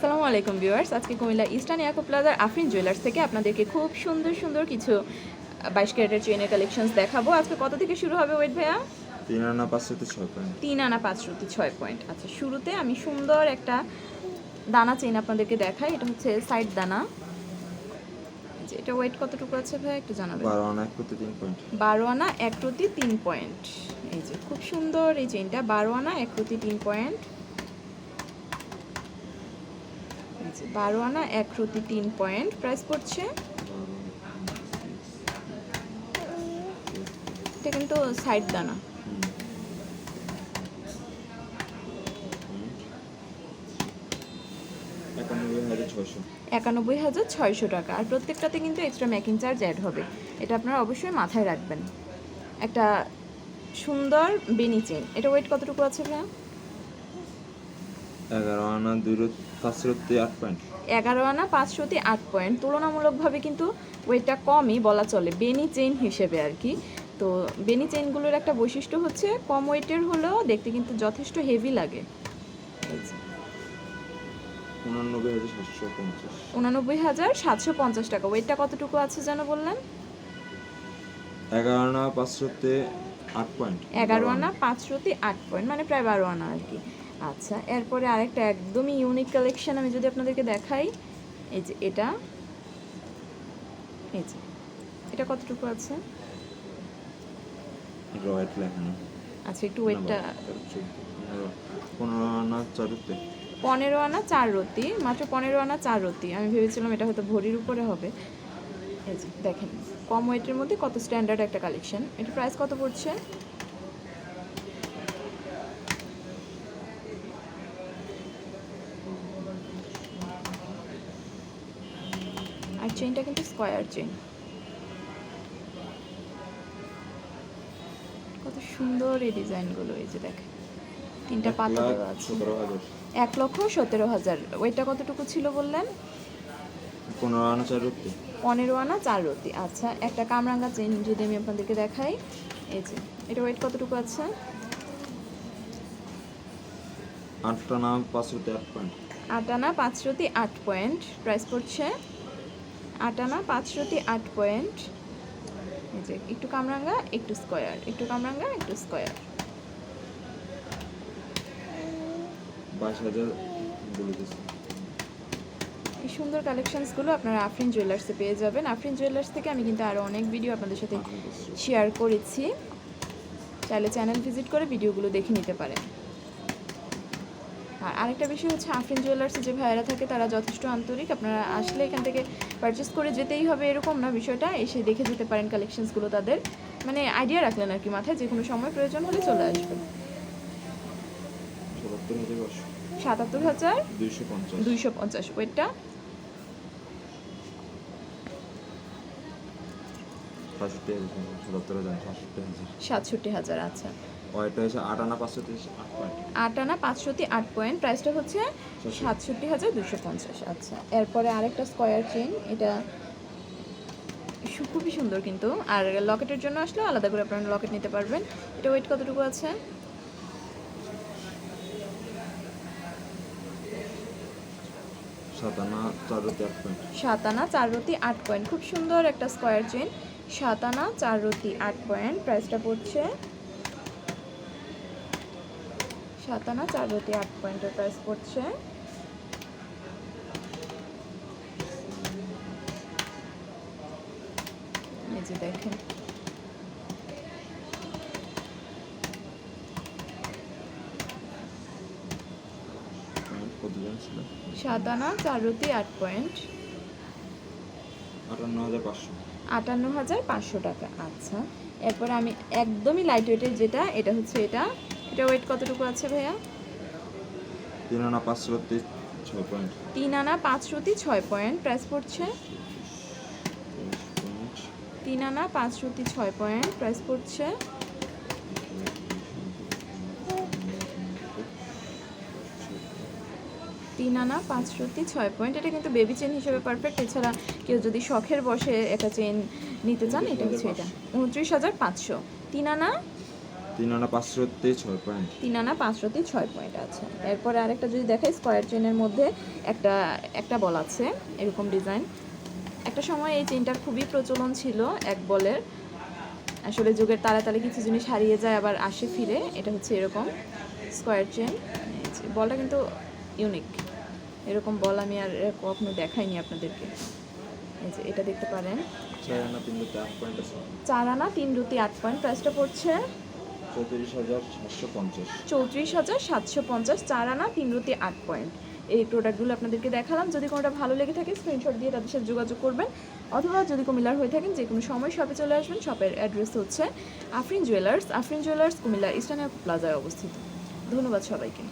আসসালামু আলাইকুম ভিউয়ার্স। আজকে কুমিল্লা ইস্টার্ন ইয়াকো প্লাজার আফরিন জুয়েলার্স থেকে আপনাদেরকে খুব সুন্দর সুন্দর কিছু বাইশ ক্যারেটের চেনের কালেকশনস দেখাবো। আজকে কত থেকে শুরু হবে ওয়েট ভাইয়া? তিন আনা পাঁচশোতে ছয় পয়েন্ট তিন আনা পাঁচ শ্রুতি ছয় পয়েন্ট আচ্ছা শুরুতে আমি সুন্দর একটা দানা চেইন আপনাদেরকে দেখাই। এটা হচ্ছে সাইড দানা। যে এটা ওয়েট কতটুকু আছে ভাইয়া? একটু জানাবেন। বারো আনা এক করতে তিন পয়েন্ট বারো আনা এক প্রতি তিন পয়েন্ট এই যে খুব সুন্দর এই চেইনটা বারো আনা এক প্রতি তিন পয়েন্ট এই যে বারো আনা এক প্রতি তিন পয়েন্ট। প্রাইস পড়ছে? এটা কিন্তু সাইড দানা। একানব্বই হাজার ছয়শো একানব্বই হাজার ছয়শো টাকা। আর প্রত্যেকটাতে কিন্তু এক্সট্রা মেকিং চার্জ অ্যাড হবে। এটা আপনারা অবশ্যই মাথায় রাখবেন। একটা সুন্দর বেনি চেন এটা ওয়েট কতটুকু আছে ভাইয়া? এগারো আনা দুই পাঁচশোতে আট পয়েন্ট এগারো আনা পাঁচশোতে আট পয়েন্ট তুলনামূলকভাবে কিন্তু ওয়েটটা কমই বলা চলে বেনি চেইন হিসেবে আর কি। তো বেনি চেইনগুলোর একটা বৈশিষ্ট্য হচ্ছে কম ওয়েটের হলেও দেখতে কিন্তু যথেষ্ট হেভি লাগে। পঞ্চাশ। উনানব্বই হাজার সাতশো পঞ্চাশ টাকা। ওয়েটটা কতটুকু আছে যেন বললেন? এগারো আনা পাঁচশোতে আট পয়েন্ট এগারো আনা পাঁচশোতে আট পয়েন্ট মানে প্রায় বারো আনা আর কি। আচ্ছা এরপরে আরেকটা একদমই ইউনিক কালেকশন আমি যদি আপনাদেরকে দেখাই এই যে এটা এই যে এটা কতটুকু আছে? আচ্ছা একটু ওয়েটটা পনেরো আনা চারুতে পনেরো আনা চার রতি মাত্র পনেরো আনা চার রতি আমি ভেবেছিলাম এটা হয়তো ভরির উপরে হবে। এই যে দেখেন কম ওয়েটের মধ্যে কত স্ট্যান্ডার্ড একটা কালেকশন এটা প্রাইস কত পড়ছে? চেনটা কিন্তু স্কোয়ার চেন কত সুন্দর এই ডিজাইনগুলো এই যে দেখেন। তিনটা পাতা দেওয়া আছে। এক লক্ষ সতেরো হাজার। ওইটা কতটুকু ছিল বললেন? পনেরো আনা চারুতে পনেরো আনা চার আচ্ছা একটা কামরাঙ্গা চেন যদি আমি আপনাদেরকে দেখাই। এই যে এটা ওয়েট কতটুকু আছে? আটটা না পাঁচশোতে আট পয়েন্ট আট আনা পাঁচ রতি আট পয়েন্ট প্রাইস পড়ছে আট আনা পাঁচ আট পয়েন্ট। এই যে একটু কামরাঙ্গা একটু স্কোয়ার। একটু কামরাঙ্গা একটু স্কোয়ার। এই সুন্দর কালেকশনসগুলো আপনারা আফরিন জুয়েলার্সে পেয়ে যাবেন। আফরিন জুয়েলার্স থেকে আমি কিন্তু আরও অনেক ভিডিও আপনাদের সাথে শেয়ার করেছি। চাইলে চ্যানেল ভিজিট করে ভিডিওগুলো দেখে নিতে পারেন। আর আরেকটা বিষয় হচ্ছে আফরিন জুয়েলার্সে যে ভাইয়েরা থাকে তারা যথেষ্ট আন্তরিক। আপনারা আসলে এখান থেকে পারচেস করে যেতেই হবে এরকম না বিষয়টা এসে দেখে যেতে পারেন কালেকশনসগুলো তাদের। মানে আইডিয়া রাখলেন আর কি মাথায় যে কোনো সময় প্রয়োজন হলে চলে আসবেন। সাতাত্তর হাজার দুইশো পঞ্চাশ। ওয়েটটা সাতষট্টি হাজার সাতষট্টি হাজার আচ্ছা। ওইটা হচ্ছে আট আনা পাঁচশোতে আট আনা পাঁচশোটি আট পয়েন্ট। প্রাইসটা হচ্ছে সাতষট্টি হাজার দুশো পঞ্চাশ। আচ্ছা এরপরে আরেকটা স্কোয়ার চেন এটা খুবই সুন্দর কিন্তু। আর লকেটের জন্য আসলে আলাদা করে আপনারা লকেট নিতে পারবেন। এটা ওয়েট কতটুকু আছে? সাত আনা চারুতে আট পয়েন্ট। সাত আনা চার রতি আট পয়েন্ট। খুব সুন্দর একটা স্কোয়ার চেন সাত আনা চার রতি আট পয়েন্ট। প্রাইসটা পড়ছে সাত আনা চার রতি আট পয়েন্টের প্রাইস পড়ছে। এই যে দেখেন। আনা চার রতি আট পয়েন্ট। আটান্ন হাজার পাঁচশো। আটান্ন হাজার পাঁচশো টাকা। আচ্ছা এরপর আমি একদমই লাইট ওয়েটের যেটা এটা হচ্ছে এটা। এটা ওয়েট কতটুকু আছে ভাইয়া? তিন আনা পাঁচশোতে ছয় পয়েন্ট তিন আনা পাঁচ রতি ছয় পয়েন্ট প্রাইস পড়ছে তিন আনা পাঁচ রতি ছয় পয়েন্ট প্রাইস পড়ছে তিন আনা পাঁচ রতি ছয় পয়েন্ট এটা কিন্তু বেবি চেন হিসেবে পারফেক্ট এছাড়া কেউ যদি শখের বসে একটা চেন নিতে চান এটা হচ্ছে এটা। উনত্রিশ হাজার পাঁচশো। তিন আনা তিন আনা পাঁচশোতে ছয় পয়েন্ট। তিন আনা পাঁচশোতে ছয় পয়েন্ট আছে। এরপরে আরেকটা যদি দেখাই স্কোয়ার চেনের মধ্যে একটা একটা বল আছে এরকম ডিজাইন। একটা সময় এই চেনটার খুবই প্রচলন ছিল এক বলের। আসলে যুগের তাড়াতাড়ি কিছু জিনিস হারিয়ে যায় আবার আসে ফিরে। এটা হচ্ছে এরকম স্কোয়ার চেন বলটা কিন্তু ইউনিক। এরকম বল আমি আর কখনো দেখাইনি আপনাদেরকে। এটা দেখতে পারেন। চার আনা তিন রুটি আট পয়েন্ট। প্রাইসটা পড়ছে চৌত্রিশ হাজার সাতশো পঞ্চাশ। চৌত্রিশ হাজার সাতশো পঞ্চাশ, চার আনা, তিন রুটি, আট পয়েন্ট। এই প্রোডাক্টগুলো আপনাদেরকে দেখালাম। যদি কোনোটা ভালো লেগে থাকে স্ক্রিনশট দিয়ে তাদের সাথে যোগাযোগ করবেন। অথবা যদি কুমিল্লার হয়ে থাকেন, যে কোনো সময় শপে চলে আসবেন শপের অ্যাড্রেস হচ্ছে Afrin jewellers Afrin jewellers Cumilla eastern প্লাজায় অবস্থিত। ধন্যবাদ সবাইকে।